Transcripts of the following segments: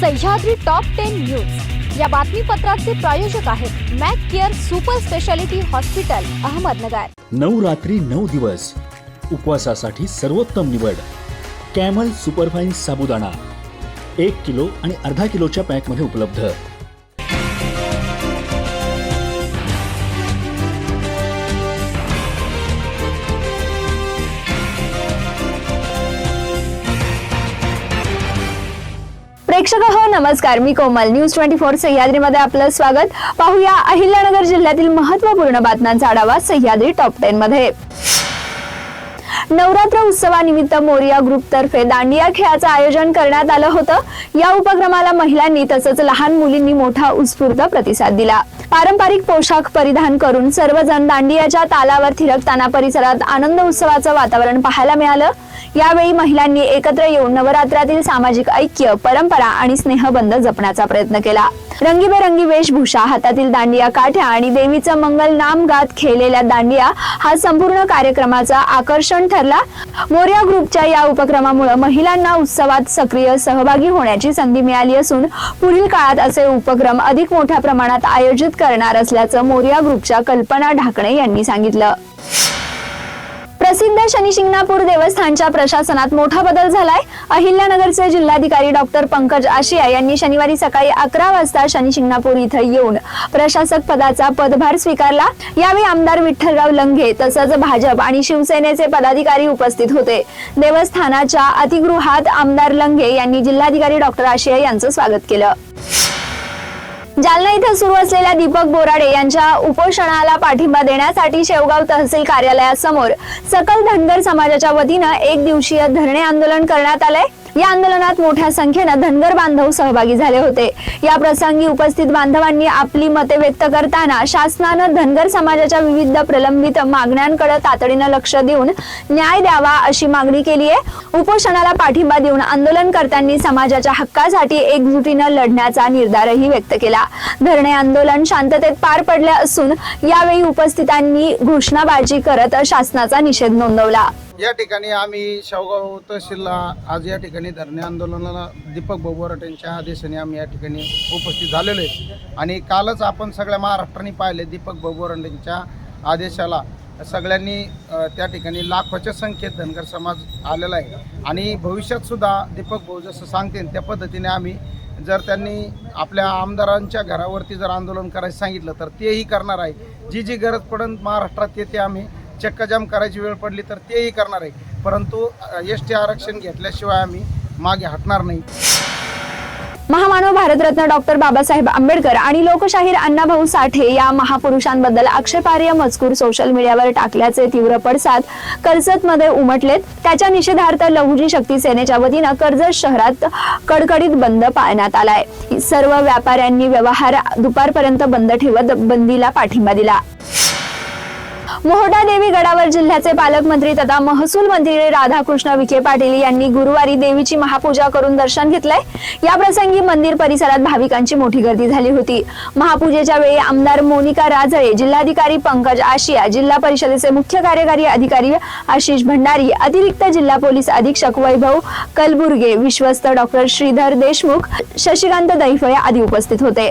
Sahyadri top ten news या बातमीपत्राचे प्रायोजक आहेत mac care super speciality hospital Ahmednagar. नऊ रात्री नऊ दिवस. उपवासासाठी सर्वोत्तम निवड. Camel superfine sabudana. एक किलो आणि अर्धा किलोच्या पॅकमध्ये उपलब्ध. प्रेक्षक हो नमस्कार. मी कोमल. न्यूज ट्वेंटी फोर सह्याद्रीमध्ये आपलं स्वागत. पाहूया अहिल्यानगर जिल्ह्यातील महत्त्वपूर्ण बातम्यांचा आढावा सह्याद्री टॉप टेन मध्ये. नवरात्र उत्सवानिमित्त मोरिया ग्रुपतर्फे दांडिया खेळाचं आयोजन करण्यात आलं होतं. या उपक्रमाला महिलांनी तसंच लहान मुलींनी मोठा उत्स्फूर्त प्रतिसाद दिला. पारंपरिक पोशाख परिधान करून सर्वजण दांडियाच्या तालावर थिरकताना परिसरात आनंद उत्सवाचं वातावरण पाहायला मिळालं. यावेळी महिलांनी एकत्र येऊन नवरात्रातील सामाजिक ऐक्य परंपरा आणि स्नेहबंध जपण्याचा प्रयत्न केला. रंगीबेरंगी वेशभूषा हातातील दांडिया काठ्या आणि देवीचं मंगल नाम गात खेळलेल्या दांडिया हा संपूर्ण कार्यक्रमाचा आकर्षण ठरला. मोर्या ग्रुपच्या या उपक्रमामुळे महिलांना उत्सवात सक्रिय सहभागी होण्याची संधी मिळाली असून पुढील काळात असे उपक्रम अधिक मोठ्या प्रमाणात आयोजित करणार असल्याचं मोर्या ग्रुपच्या कल्पना ढाकणे यांनी सांगितलं. प्रसिद्ध शनिशिंगणापूर देवस्थानच्या प्रशासनात मोठा बदल झालाय. अहिल्यानगरचे जिल्हाधिकारी डॉक्टर पंकज आशिया यांनी शनिवारी सकाळी अकरा वाजता शनिशिंगणापूर इथं येऊन प्रशासक पदाचा पदभार स्वीकारला. यावेळी आमदार विठ्ठलराव लंघे तसंच भाजप आणि शिवसेनेचे पदाधिकारी उपस्थित होते. देवस्थानाच्या अतिगृहात आमदार लंघे यांनी जिल्हाधिकारी डॉक्टर आशिया यांचं स्वागत केलं. जालना इथं सुरू असलेल्या दीपक बोराडे यांच्या उपोषणाला पाठिंबा देण्यासाठी शेवगाव तहसील कार्यालयासमोर सकल धनगर समाजाच्या वतीनं एक दिवसीय धरणे आंदोलन करण्यात आलंय. या आंदोलनात मोठ्या संख्येनं धनगर बांधव सहभागी झाले होते. या प्रसंगी उपस्थित बांधवांनी आपली मते व्यक्त करताना शासनानं धनगर समाजाच्या विविध प्रलंबित मागण्यांकडे तातडीनं लक्ष देऊन न्याय द्यावा अशी मागणी केली आहे. उपोषणाला पाठिंबा देऊन आंदोलनकर्त्यांनी समाजाच्या हक्कासाठी एकजुटीनं लढण्याचा निर्धारही व्यक्त केला. धरणे आंदोलन शांततेत पार पडले असून यावेळी उपस्थितांनी घोषणाबाजी करत शासनाचा निषेध नोंदवला. या ठिकाणी आम्ही शेवगाव तहसीलला आज या ठिकाणी धरणे आंदोलनाला दीपक बोबरट यांच्या आदेशाने आम्ही या ठिकाणी उपस्थित झालेलो आहे. आणि कालच आपण सगळ्या महाराष्ट्राने पाहिले दीपक बोबरट यांच्या आदेशाला. सगळ्यांनी त्या ठिकाणी लाखोच्या संख्येत धनगर समाज आलेला आहे. आणि भविष्यातसुद्धा दीपक भाऊ जसं सांगतील त्या पद्धतीने आम्ही जर त्यांनी आपल्या आमदारांच्या घरावरती जर आंदोलन करायचं सांगितलं तर तेही करणार आहे. जी जी गरज पडन महाराष्ट्रात येते ते आम्ही चक्काजाम करायची वेळ पडली तर तेही करणार आहे. परंतु एस टी आरक्षण घेतल्याशिवाय आम्ही मागे हटणार नाही. महामानव भारतरत्न डॉक्टर बाबासाहेब आंबेडकर आणि लोकशाहीर अण्णाभाऊ साठे या महापुरुषांबद्दल आक्षेपार्ह मजकूर सोशल मीडियावर टाकल्याचे तीव्र पडसाद कर्जतमध्ये उमटलेत. त्याच्या निषेधार्थ लहुजी शक्ती सेनेच्या वतीनं कर्जत शहरात कडकडीत बंद पाळण्यात आलाय. सर्व व्यापाऱ्यांनी व्यवहार दुपारपर्यंत बंद ठेवत बंदीला पाठिंबा दिला. मोहडा देवी गडावर जिल्ह्याचे पालकमंत्री तथा महसूल मंत्री राधाकृष्ण विखे पाटील यांनी गुरुवारी देवीची महापूजा करून दर्शन घेतलंय. या प्रसंगी मंदिर परिसरात भाविकांची मोठी गर्दी झाली होती. महापूजेच्या वेळी आमदार मोनिका राजळे जिल्हाधिकारी पंकज आशिया जिल्हा परिषदेचे मुख्य कार्यकारी अधिकारी आशिष भंडारी अतिरिक्त जिल्हा पोलीस अधीक्षक वैभव कलबुर्गे विश्वस्त डॉक्टर श्रीधर देशमुख शशिकांत दैफळे आदी उपस्थित होते.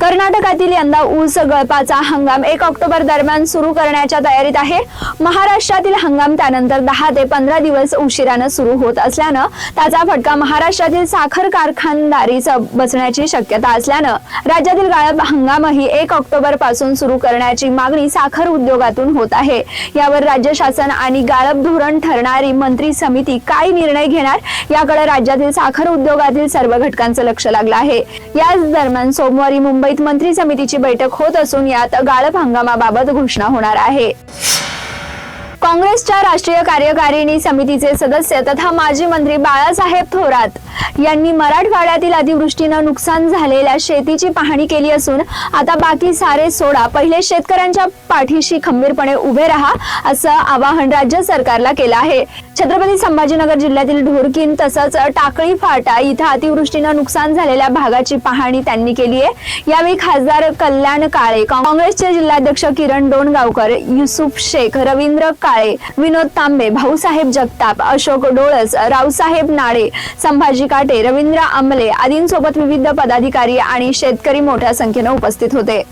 कर्नाटकातील यंदा ऊस गळपाचा हंगाम एक ऑक्टोबर दरम्यान सुरू करण्याच्या तयारीत आहे. महाराष्ट्रातील हंगाम त्यानंतर दहा ते पंधरा दिवस उशिरानं सुरू होत असल्यानं त्याचा फटका महाराष्ट्रातील साखर कारखानदारीच बसण्याची शक्यता असल्यानं राज्यातील गाळप हंगामही एक ऑक्टोबरपासून सुरू करण्याची मागणी साखर उद्योगातून होत आहे. यावर राज्य शासन आणि गाळप धोरण ठरणारी मंत्री समिती काय निर्णय घेणार याकडे राज्यातील साखर उद्योगातील सर्व घटकांचं लक्ष लागलं आहे. याच दरम्यान सोमवारी मुंबई मुंबईत मंत्री समितीची बैठक होत असून यात गाळप हंगामाबाबत घोषणा होणार आहे. काँग्रेसच्या राष्ट्रीय कार्यकारिणी समितीचे सदस्य तथा माजी मंत्री बाळासाहेब थोरात यांनी मराठवाड्यातील अतिवृष्टीनं नुकसान झालेल्या शेतीची पाहणी केली असून आता बाकी सारे सोडा पहिले शेतकऱ्यांच्या पाठीशी खंबीरपणे उभे राहा असं आवाहन राज्य सरकारला केलं आहे. छत्रपती संभाजीनगर जिल्ह्यातील ढोरकीन तसंच टाकळी फाटा इथं अतिवृष्टीनं नुकसान झालेल्या भागाची पाहणी त्यांनी केली आहे. यावेळी खासदार कल्याण काळे काँग्रेसचे जिल्हाध्यक्ष किरण डोणगावकर युसुफ शेख रवींद्र काळे काळे विनोद तांबे भाऊसाहेब जगताप अशोक डोळस रावसाहेब नाळे संभाजी काटे रवींद्र आंबले आदींसोबत विविध पदाधिकारी आणि शेतकरी मोठ्या संख्येनं उपस्थित होते.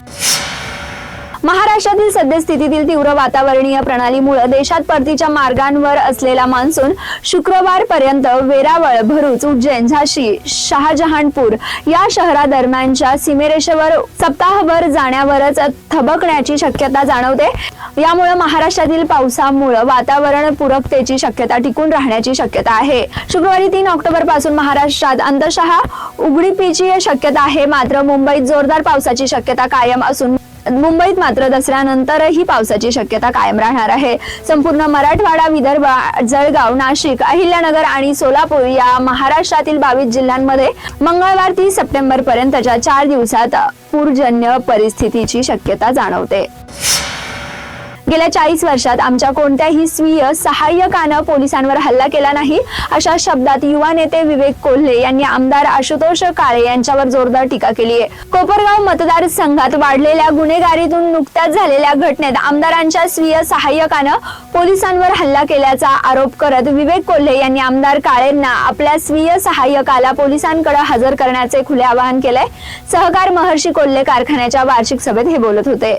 महाराष्ट्रातील सद्यस्थितीतील तीव्र वातावरणीय प्रणालीमुळे देशात परतीच्या मार्गांवर असलेला मान्सून शुक्रवारपर्यंत वेरावळ भरूच उज्जैन झाशी शहाजहानपूर या शहरादरम्यानच्या सीमेरेषेवर सप्ताहभर जाण्यावरच थबकण्याची शक्यता जाणवते. यामुळे महाराष्ट्रातील पावसामुळे वातावरण पूरकतेची शक्यता टिकून राहण्याची शक्यता आहे. शुक्रवारी तीन ऑक्टोबरपासून महाराष्ट्रात अंतशः उघडीपीची शक्यता आहे. मात्र मुंबईत जोरदार पावसाची शक्यता कायम असून मुंबईत मात्र दसऱ्यानंतरही पावसाची शक्यता कायम राहणार आहे. संपूर्ण मराठवाडा विदर्भ जळगाव नाशिक अहिल्यानगर आणि सोलापूर या महाराष्ट्रातील बावीस जिल्ह्यांमध्ये मंगळवार तीस सप्टेंबर पर्यंतच्या चार दिवसात पूरजन्य परिस्थितीची शक्यता जाणवते. गेल्या चाळीस वर्षात आमच्या कोणत्याही स्वीय सहाय्यकानं पोलिसांवर हल्ला केला नाही अशा शब्दात युवा नेते विवेक कोल्हे यांनी आमदार आशुतोष काळे यांच्यावर जोरदार टीका केली आहे. कोपरगाव मतदारसंघात वाढलेल्या गुन्हेगारीतून नुकत्याच झालेल्या घटनेत आमदारांच्या स्वीय सहाय्यकानं पोलिसांवर हल्ला केल्याचा आरोप करत विवेक कोल्हे यांनी आमदार काळेंना आपल्या स्वीय सहाय्यकाला पोलिसांकडे हजर करण्याचे खुले आवाहन केलंय. सहकार महर्षी कोल्हे कारखान्याच्या वार्षिक सभेत हे बोलत होते.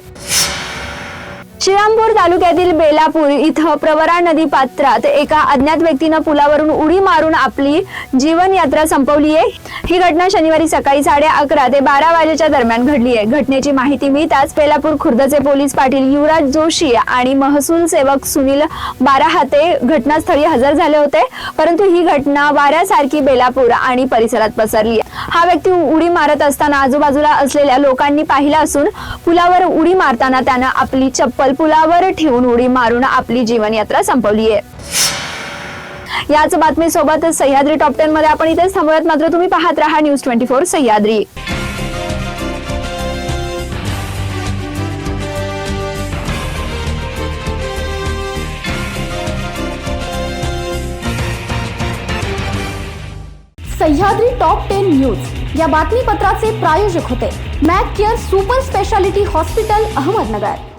श्रीरामपूर तालुक्यातील बेलापूर इथं प्रवरा नदी पात्रात एका अज्ञात व्यक्तीनं पुलावरून उडी मारून आपली जीवनयात्रा संपवली आहे. ही घटना शनिवारी सकाळी साडे अकरा ते बारा वाजेच्या दरम्यान घडली आहे. घटनेची माहिती मिळताच बेलापूर खुर्दचे पोलीस पाटील युवराज जोशी आणि महसूल सेवक सुनील बाराहाते घटनास्थळी हजर झाले होते. परंतु ही घटना वाऱ्यासारखी बेलापूर आणि परिसरात पसरली हा व्यक्ती उडी मारत असताना आजूबाजूला असलेल्या लोकांनी पाहिलं असून पुलावर उडी मारताना त्यानं आपली चप्पल पुलावर ठेवून उडी मारून आपली जीवनयात्रा संपवली आहे याच बातमीसोबत सह्याद्री टॉप टेन मध्ये आपण इथेच थांबूयात. मात्र तुम्ही पाहत राहा news twenty four Sahyadri. Sahyadri top ten news या बातमीपत्राचे प्रायोजक होते. Mac care super speciality hospital Ahmednagar.